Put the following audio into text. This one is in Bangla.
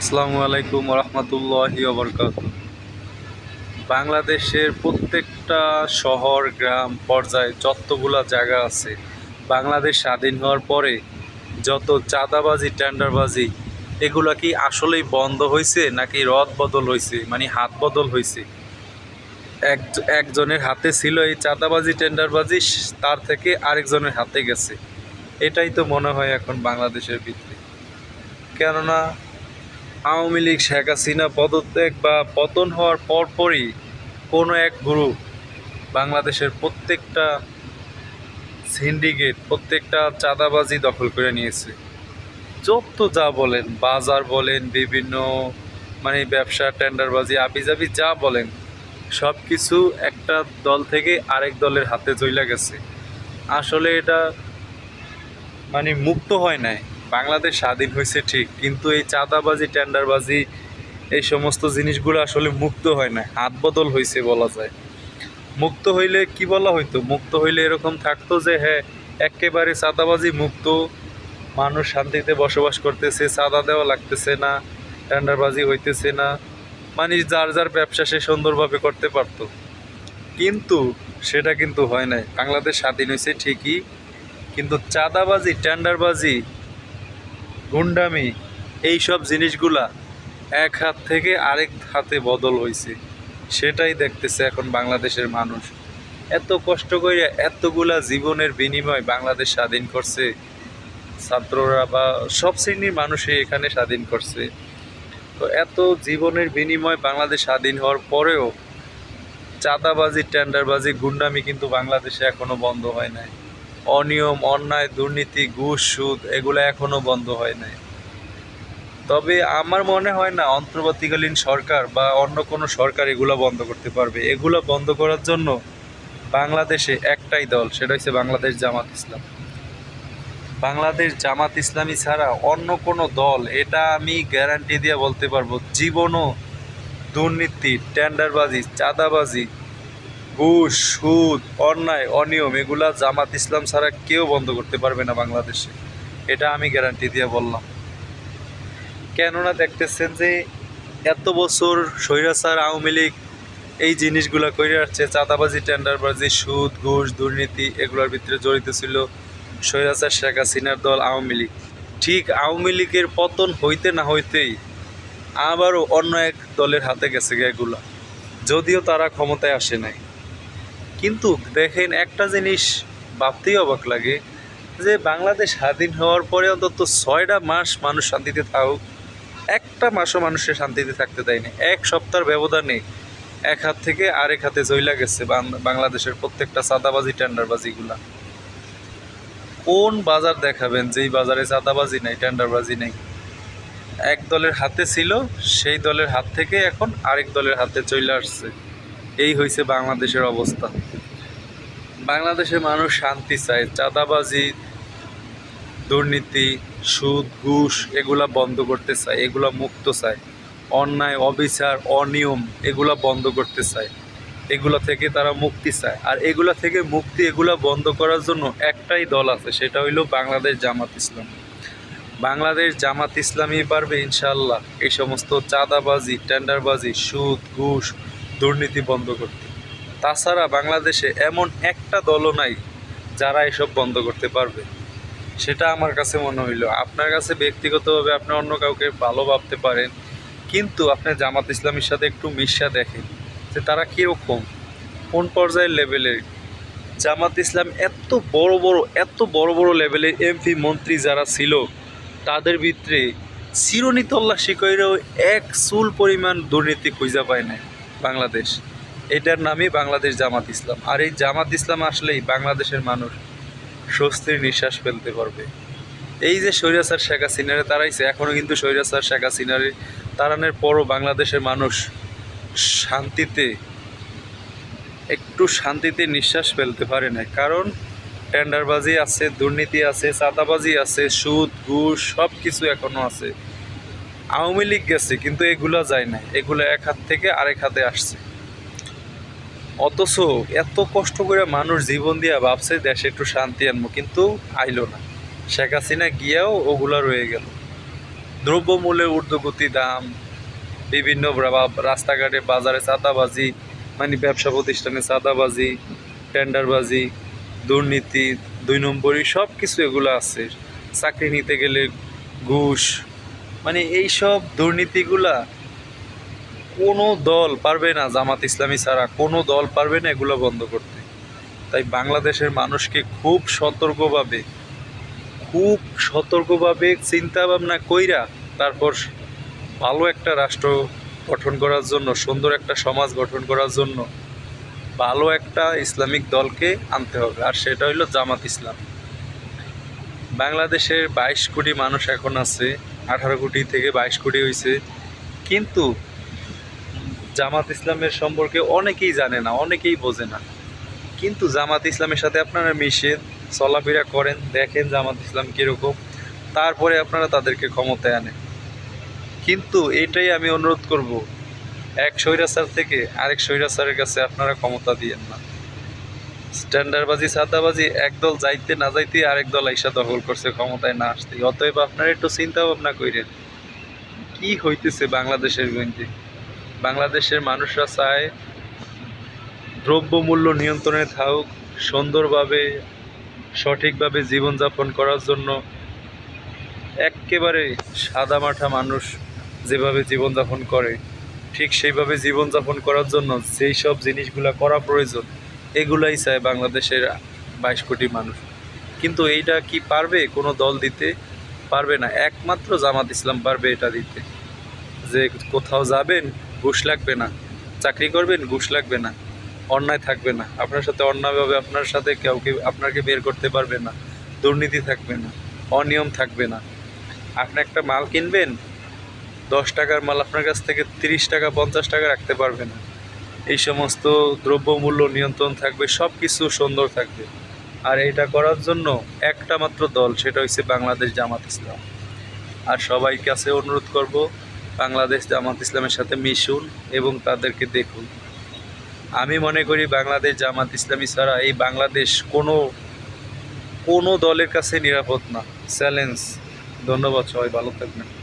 আসসালামু আলাইকুম রহমতুল্লাহি বরকাত বাংলাদেশের প্রত্যেকটা শহর, গ্রাম, পর্যায়ে যতগুলা জায়গা আছে, বাংলাদেশ স্বাধীন হওয়ার পরে যত চাঁদাবাজি, টেন্ডারবাজি, এগুলা কি আসলেই বন্ধ হয়েছে নাকি রদ বদল হয়েছে মানে হাত বদল হয়েছে এক, একজনের হাতে ছিল এই চাঁদাবাজি, টেন্ডারবাজি, তার থেকে আরেকজনের হাতে গেছে। এটাই তো মনে হয় এখন বাংলাদেশের ভিতরে। কেননা আওয়ামী লীগ, শেখ হাসিনা পদত্যাগ বা পতন হওয়ার পরপরই কোনো এক গ্রুপ বাংলাদেশের প্রত্যেকটা সিন্ডিকেট, প্রত্যেকটা চাঁদাবাজি দখল করে নিয়েছে। যত যা বলেন, বাজার বলেন, বিভিন্ন মানে ব্যবসা, টেন্ডারবাজি আবিজাবি যা বলেন সব কিছু একটা দল থেকে আরেক দলের হাতে চইলা গেছে। আসলে এটা মানে মুক্ত হয় নাই। বাংলাদেশ স্বাধীন হয়েছে ঠিক, কিন্তু এই চাঁদাবাজি, টেন্ডারবাজি, এই সমস্ত জিনিসগুলো আসলে মুক্ত হয় না, হাত বদল হয়েছে বলা যায়। মুক্ত হইলে কি বলা হইতো? মুক্ত হইলে এরকম থাকতো যে হ্যাঁ একেবারে চাঁদাবাজি মুক্ত, মানুষ শান্তিতে বসবাস করতেছে, চাঁদা দেওয়া লাগতেছে না, টেন্ডারবাজি হইতেছে না মানে যার যার ব্যবসা সে সুন্দরভাবে করতে পারতো। কিন্তু সেটা কিন্তু হয় নাই। বাংলাদেশ স্বাধীন হয়েছে ঠিকই, কিন্তু চাঁদাবাজি, টেন্ডারবাজি গুন্ডামি এই সব জিনিসগুলা এক হাত থেকে আরেক হাতে বদল হয়েছে সেটাই দেখতেছে এখন বাংলাদেশের মানুষ। এত কষ্ট করে এতগুলা জীবনের বিনিময় বাংলাদেশ স্বাধীন করছে। ছাত্ররা বা সব শ্রেণির মানুষই এখানে স্বাধীন করছে। তো এত জীবনের বিনিময় বাংলাদেশ স্বাধীন হওয়ার পরেও চাঁদাবাজি, টেন্ডারবাজি, গুন্ডামি কিন্তু বাংলাদেশে এখনও বন্ধ হয় নাই। অনিয়ম, অন্যায়, দুর্নীতি, ঘুষ, সুদ এগুলো এখনও বন্ধ হয় নাই। তবে আমার মনে হয় না অন্তর্বর্তীকালীন সরকার বা অন্য কোনো সরকার এগুলো বন্ধ করতে পারবে। এগুলো বন্ধ করার জন্য বাংলাদেশে একটাই দল, সেটা হচ্ছে বাংলাদেশ জামাত ইসলাম। বাংলাদেশ জামাত ইসলামী ছাড়া অন্য কোনো দল, এটা আমি গ্যারান্টি দিয়ে বলতে পারব, জীবনও দুর্নীতি, টেন্ডারবাজি, চাঁদাবাজি ঘুষ, সুদ, অন্যায়, অনিয়ম, এগুলা জামাত ইসলাম ছাড়া কেউ বন্ধ করতে পারবে না বাংলাদেশে। এটা আমি গ্যারান্টি দিয়ে বললাম। কেননা দেখতেছেন যে এত বছর স্বৈরাচার, আওয়ামী লীগ এই জিনিসগুলো করে আসছে চাঁদাবাজি, টেন্ডারবাজি, সুদ, ঘুষ, দুর্নীতি এগুলোর ভিতরে জড়িত ছিল স্বৈরাচার, শেখ হাসিনার দল, আওয়ামী লীগ। ঠিক আওয়ামী লীগের পতন হইতে না হইতেই আবারও অন্য এক দলের হাতে গেছে এগুলা। যদিও তারা ক্ষমতায় আসে নাই। কিন্তু দেখেন একটা জিনিস ভাবতেই অবাক লাগে, যে বাংলাদেশ স্বাধীন হওয়ার পরে অন্তত ছয়টা মাস মানুষ শান্তিতে থাকুক, একটা মাসও মানুষের শান্তিতে থাকতে দেয়নি। এক সপ্তাহের ব্যবধানে এক হাত থেকে আরেক হাতে জইলা গেছে বাংলাদেশের প্রত্যেকটা চাঁদাবাজি, টেন্ডারবাজিগুলা। কোন বাজার দেখাবেন যেই বাজারে চাঁদাবাজি নেই, টেন্ডারবাজি নেই? এক দলের হাতে ছিল, সেই দলের হাত থেকে এখন আরেক দলের হাতে চলে আসছে। এই হয়েছে বাংলাদেশের অবস্থা। বাংলাদেশের মানুষ শান্তি চায়, চাঁদাবাজি, দুর্নীতি, সুদ, ঘুষ এগুলা বন্ধ করতে চায়, এগুলা মুক্ত চায়। অন্যায়, অবিচার, অনিয়ম এগুলা বন্ধ করতে চায়। এগুলা থেকে তারা মুক্তি চায়। আর এগুলা থেকে মুক্তি, এগুলা বন্ধ করার জন্য একটাই দল আছে, সেটা হইল বাংলাদেশ জামাত ইসলাম। বাংলাদেশ জামাত ইসলামই পারবে ইনশাল্লাহ এই সমস্ত চাঁদাবাজি, টেন্ডারবাজি, সুদ, ঘুষ দুর্নীতি বন্ধ করতে। তাছাড়া বাংলাদেশে এমন একটা দলও নাই যারা এসব বন্ধ করতে পারবে। সেটা আমার কাছে মনে হইল। আপনার কাছে ব্যক্তিগতভাবে আপনি অন্য কাউকে ভালো ভাবতে পারেন, কিন্তু আপনি জামাত ইসলামের সাথে একটু মিশা দেখেন যে তারা কীরকম কোন পর্যায়ের লেভেলের জামাত ইসলাম এত বড় বড়, এত বড় বড় লেভেলের এমপি মন্ত্রী যারা ছিল, তাদের ভিতরে চিরনি তল্লাশি কইরেও এক চুল পরিমাণ দুর্নীতি খুঁজা পায় না বাংলাদেশ। এটার নামই বাংলাদেশ জামাত ইসলাম। আর এই জামাত ইসলাম আসলেই বাংলাদেশের মানুষ স্বস্তির নিঃশ্বাস ফেলতে পারবে। এই যে স্বৈরাচার শেখ হাসিনারে তারাইছে এখনও কিন্তু স্বৈরাচার শেখ হাসিনারে তাড়ানোর পরও বাংলাদেশের মানুষ শান্তিতে, একটু শান্তিতে নিঃশ্বাস ফেলতে পারে না কারণ টেন্ডারবাজি আছে, দুর্নীতি আছে, চাঁদাবাজি আছে, সুদ, ঘুষ সব কিছু এখনও আছে। আওয়ামী লীগ গেছে, কিন্তু এগুলা যায় না এগুলো এক হাত থেকে আরেক হাতে আসছে। অথচ এত কষ্ট করে মানুষ জীবন দিয়া ভাবছে, দেশে একটু শান্তি আনব, কিন্তু আইলো না। শেখ হাসিনা গিয়েও ওগুলা রয়ে গেল। দ্রব্যমূল্যের ঊর্ধ্বগতি দাম, বিভিন্ন রাস্তাঘাটে বাজারে চাঁদাবাজি মানে ব্যবসা প্রতিষ্ঠানে চাঁদাবাজি, টেন্ডারবাজি, দুর্নীতি, দুই নম্বরই সব কিছু এগুলো আছে। চাকরি নিতে গেলে ঘুষ মানে এই সব দুর্নীতিগুলা কোনো দল পারবে না, জামাত ইসলামী ছাড়া কোনো দল পারবে না এগুলো বন্ধ করতে। তাই বাংলাদেশের মানুষকে খুব সতর্কভাবে খুব সতর্কভাবে চিন্তা ভাবনা কইরা তারপর ভালো একটা রাষ্ট্র গঠন করার জন্য, সুন্দর একটা সমাজ গঠন করার জন্য ভালো একটা ইসলামিক দলকে আনতে হবে। আর সেটা হইল জামাত ইসলাম। বাংলাদেশের বাইশ কোটি মানুষ এখন আছে আঠারো কোটি থেকে বাইশ কোটি হয়েছে কিন্তু জামাত ইসলামের সম্পর্কে অনেকেই জানে না, অনেকেই বোঝে না। কিন্তু জামাত ইসলামের সাথে আপনারা মিশেন চলাফেরা করেন, দেখেন জামাত ইসলাম কীরকম, তারপরে আপনারা তাদেরকে ক্ষমতায় আনেন। কিন্তু এটাই আমি অনুরোধ করব, এক স্বৈরাচার থেকে আরেক স্বৈরাচারের কাছে আপনারা ক্ষমতা দিয়েন না। স্ট্যান্ডারবাজি, সাদাবাজি, একদল যাইতে না যাইতে আরেক দল আইসা দখল করছে, ক্ষমতায় না আসতে অতএব আপনারা একটু চিন্তা ভাবনা করেন কি হইতেছে বাংলাদেশের গঞ্জে বাংলাদেশের মানুষরা চায় দ্রব্যমূল্য নিয়ন্ত্রণে থাকুক, সুন্দরভাবে, সঠিকভাবে জীবনযাপন করার জন্য একেবারে সাদামাঠা মানুষ যেভাবে জীবনযাপন করে, ঠিক সেইভাবে জীবনযাপন করার জন্য যেই সব জিনিসগুলো করা প্রয়োজন এগুলাই চায় বাংলাদেশের বাইশ কোটি মানুষ। কিন্তু এইটা কি পারবে? কোনো দল দিতে পারবে না। একমাত্র জামাত ইসলাম পারবে এটা দিতে। যে কোথাও যাবেন, ঘুষ লাগবে না। চাকরি করবেন, ঘুষ লাগবে না। অন্যায় থাকবে না। আপনার সাথে অন্যায়ভাবে আপনার সাথে কাউকে আপনাকে বের করতে পারবে না। দুর্নীতি থাকবে না। অনিয়ম থাকবে না। আপনি একটা মাল কিনবেন, দশ টাকার মাল আপনার কাছ থেকে তিরিশ টাকা, পঞ্চাশ টাকা রাখতে পারবে না। এই সমস্ত দ্রব্যমূল্য নিয়ন্ত্রণ থাকবে সব কিছু সুন্দর থাকবে। আর এটা করার জন্য একটা মাত্র দল, সেটা হচ্ছে বাংলাদেশ জামাত ইসলাম। আর সবাই কাছে অনুরোধ করব, বাংলাদেশ জামাত ইসলামের সাথে মিশুন এবং তাদেরকে দেখুন। আমি মনে করি বাংলাদেশ জামাত ইসলামী ছাড়া এই বাংলাদেশ কোনো কোনো দলের কাছে নিরাপদ না। চ্যালেঞ্জ। ধন্যবাদ সবাই, ভালো থাকবেন।